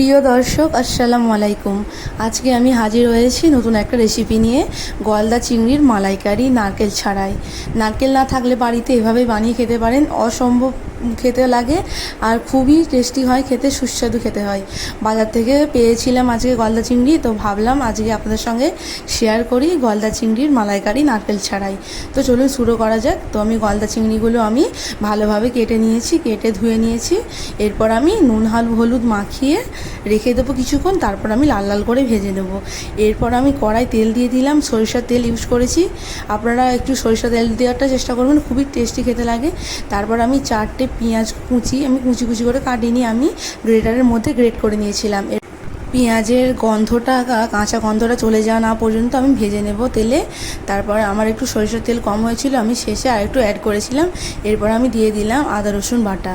প্রিয় দর্শক, আসসালামু আলাইকুম। আজকে আমি হাজির হয়েছি নতুন একটা রেসিপি নিয়ে গলদা চিংড়ির মালাইকারি নারকেল ছাড়াই। নারকেল না থাকলে বাড়িতে এভাবে বানিয়ে খেতে পারেন অসম্ভব খেতে লাগে আর খুবই টেস্টি হয়, খেতে সুস্বাদু খেতে হয়। বাজার থেকে পেয়েছিলাম আজকে গলদা চিংড়ি, তো ভাবলাম আজকে আপনাদের সঙ্গে শেয়ার করি গলদা চিংড়ির মালাইকারি নারকেল ছাড়াই। তো চলুন শুরু করা যাক। তো আমি গলদা চিংড়িগুলো আমি ভালোভাবে কেটে নিয়েছি, কেটে ধুয়ে নিয়েছি। এরপর আমি নুন, হাল, হলুদ মাখিয়ে রেখে দেবো কিছুক্ষণ, তারপর আমি লাল লাল করে ভেজে নেব। এরপর আমি কড়াই তেল দিয়ে দিলাম, সরিষার তেল ইউজ করেছি। আপনারা একটু সরিষা তেল দেওয়ারটা চেষ্টা করবেন, খুবই টেস্টি খেতে লাগে। তারপর আমি চারটে পেঁয়াজ কুচি আমি কুচি কুচি করে কাটিনি আমি গ্রেটারের মধ্যে গ্রেট করে নিয়েছিলাম। পেঁয়াজের গন্ধটা কাঁচা গন্ধটা চলে যাওয়া না পর্যন্ত আমি ভেজে নেব তেলে। তারপর আমার একটু সরিষার তেল কম হয়েছিল, আমি শেষে আর একটু অ্যাড করেছিলাম। এরপর আমি দিয়ে দিলাম আদা, রসুন বাটা।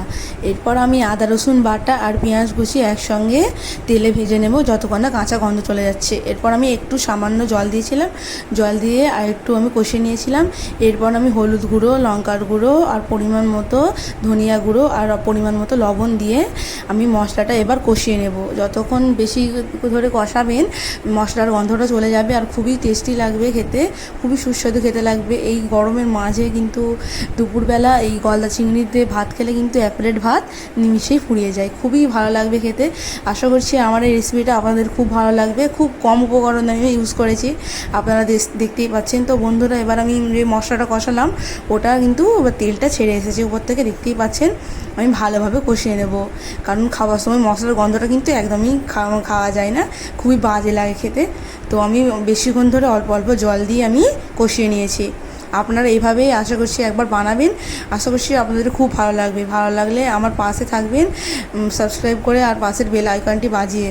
এরপর আমি আদা, রসুন বাটা আর পেঁয়াজ কুচি একসঙ্গে তেলে ভেজে নেব যতক্ষণ না কাঁচা গন্ধ চলে যাচ্ছে। এরপর আমি একটু সামান্য জল দিয়েছিলাম। জল দিয়ে আর একটু আমি কষিয়ে নিয়েছিলাম। এরপর আমি হলুদ গুঁড়ো, লঙ্কার গুঁড়ো আর পরিমাণ মতো ধনিয়া গুঁড়ো আর পরিমাণ মতো লবণ দিয়ে আমি মশলাটা এবার কষিয়ে নেব। যতক্ষণ বেশি ধরে কষাবেন, মশলার গন্ধটা চলে যাবে আর খুবই টেস্টি লাগবে খেতে, খুবই সুস্বাদু খেতে লাগবে। এই গরমের মাঝে কিন্তু দুপুরবেলা এই গলদা চিংড়ি দিয়ে ভাত খেলে কিন্তু এক প্লেট ভাত নিমিশেই ফুরিয়ে যায়। খুবই ভালো লাগবে খেতে। আশা করছি আমার এই রেসিপিটা আপনাদের খুব ভালো লাগবে। খুব কম উপকরণ আমি ইউজ করেছি। আপনারা দেখ- দেখতেই পাচ্ছেন। তো বন্ধুরা, এবার আমি যে মশলাটা কষালাম, ওটা কিন্তু তেলটা ছেড়ে এসেছে উপর থেকে, দেখতেই পাচ্ছেন। আমি ভালোভাবে কষিয়ে নেব। কারণ খাওয়ার সময় মশলার গন্ধটা কিন্তু একদমই খাওয়া যায় না, খুবই বাজে লাগে খেতে। তো আমি বেশিক্ষণ ধরে অল্প অল্প জল দিয়ে আমি কষিয়ে নিয়েছি। আপনারা এইভাবেই আশা করছি একবার বানাবেন। আশা করছি আপনাদের খুব ভালো লাগবে। ভালো লাগলে আমার পাশে থাকবেন সাবস্ক্রাইব করে আর পাশের বেল আইকনটি বাজিয়ে।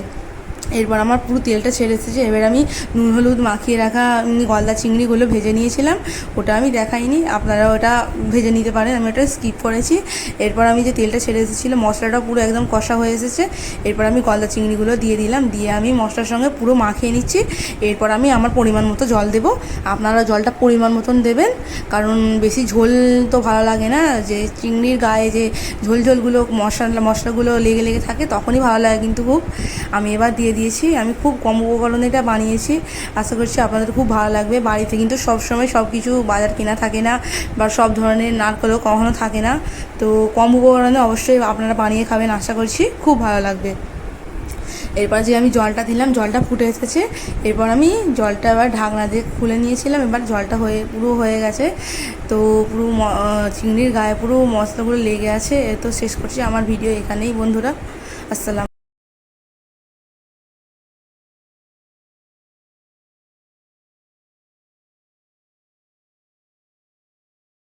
এরপর আমার পুরো তেলটা ছেড়ে এসেছে। এবার আমি নুন, হলুদ মাখিয়ে রাখা গলদা চিংড়িগুলো ভেজে নিয়েছিলাম। ওটা আমি দেখাইনি আপনারা ওটা ভেজে নিতে পারেন, আমি ওটা স্কিপ করেছি। এরপর আমি যে তেলটা ছেড়ে এসেছিল মশলাটা পুরো একদম কষা হয়ে এসেছে। এরপর আমি গলদা চিংড়িগুলো দিয়ে দিলাম, দিয়ে আমি মশলার সঙ্গে পুরো মাখিয়ে নিচ্ছি। এরপর আমি আমার পরিমাণ মতো জল দেবো। আপনারা জলটা পরিমাণ মতন দেবেন, কারণ বেশি ঝোল তো ভালো লাগে না। যে চিংড়ির গায়ে যে ঝোল ঝোলগুলো, মশলা, মশলাগুলো লেগে লেগে থাকে, তখনই ভালো লাগে কিন্তু খুব। আমি এবার দিয়ে দিয়েছি। আমি খুব কম উপকরণে এটা বানিয়েছি। আশা করছি আপনাদের খুব ভালো লাগবে। বাড়িতে কিন্তু সব সময় সব কিছু বাজার কেনা থাকে না বা সব ধরনের নারকেলও কখনো থাকে না। তো কম উপকরণে অবশ্যই আপনারা বানিয়ে খাবেন আশা করছি। খুব ভালো লাগবে। এরপর যে আমি জলটা দিলাম, জলটা ফুটে এসেছে। এরপর আমি জলটা এবার ঢাকনা দিয়ে খুলে নিয়েছিলাম। এবার জলটা হয়ে, পুরো হয়ে গেছে। তো পুরো চিংড়ির গায়ে পুরো মশলাগুলো লেগে আছে। তো শেষ করছি। আমার ভিডিও এখানেই, বন্ধুরা। আসসালাম।